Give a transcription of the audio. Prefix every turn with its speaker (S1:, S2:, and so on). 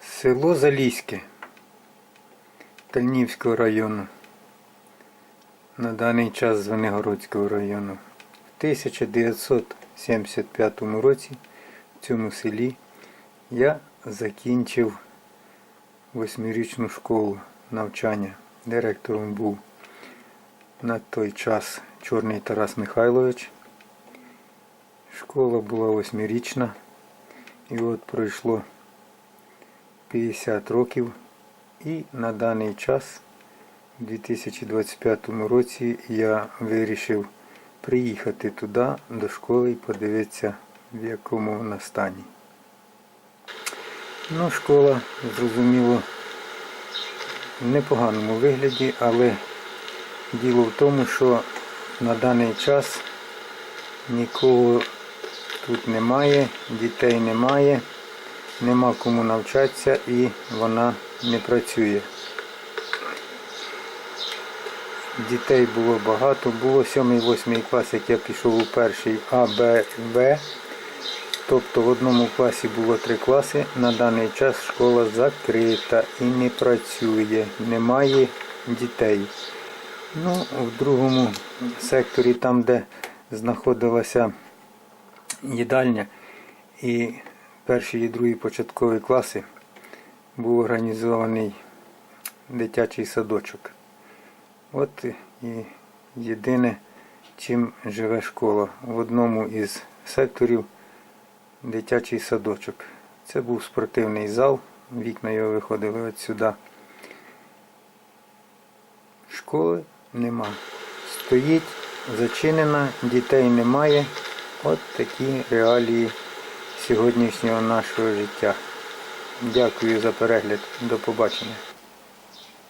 S1: Село Заліське Тальнівського району. На даний час Звенигородського району. В 1975 році в цьому селі я закінчив восьмирічну школу навчання. Директором був на той час Чорний Тарас Михайлович. Школа була восьмирічна. І от пройшло 50 років. І на даний час, у 2025 році, я вирішив приїхати туди, до школи і подивитися, в якому вона стані. Ну, школа, зрозуміло, в непоганому вигляді, але діло в тому, що на даний час нікого тут немає, дітей немає, нема кому навчатися і вона не працює. Дітей було багато, було 7-8 клас, як я пішов у перший А, Б, В. Тобто в одному класі було три класи. На даний час школа закрита і не працює, немає дітей. Ну, в другому секторі, там, де знаходилася їдальня і перші і другі початкові класи, був організований дитячий садочок. От і єдине, чим живе школа. В одному із секторів дитячий садочок. Це був спортивний зал, вікна його виходили от сюди. Школи нема. Стоїть, зачинена, дітей немає. От такі реалії сьогоднішнього нашого життя. Дякую за перегляд. До побачення.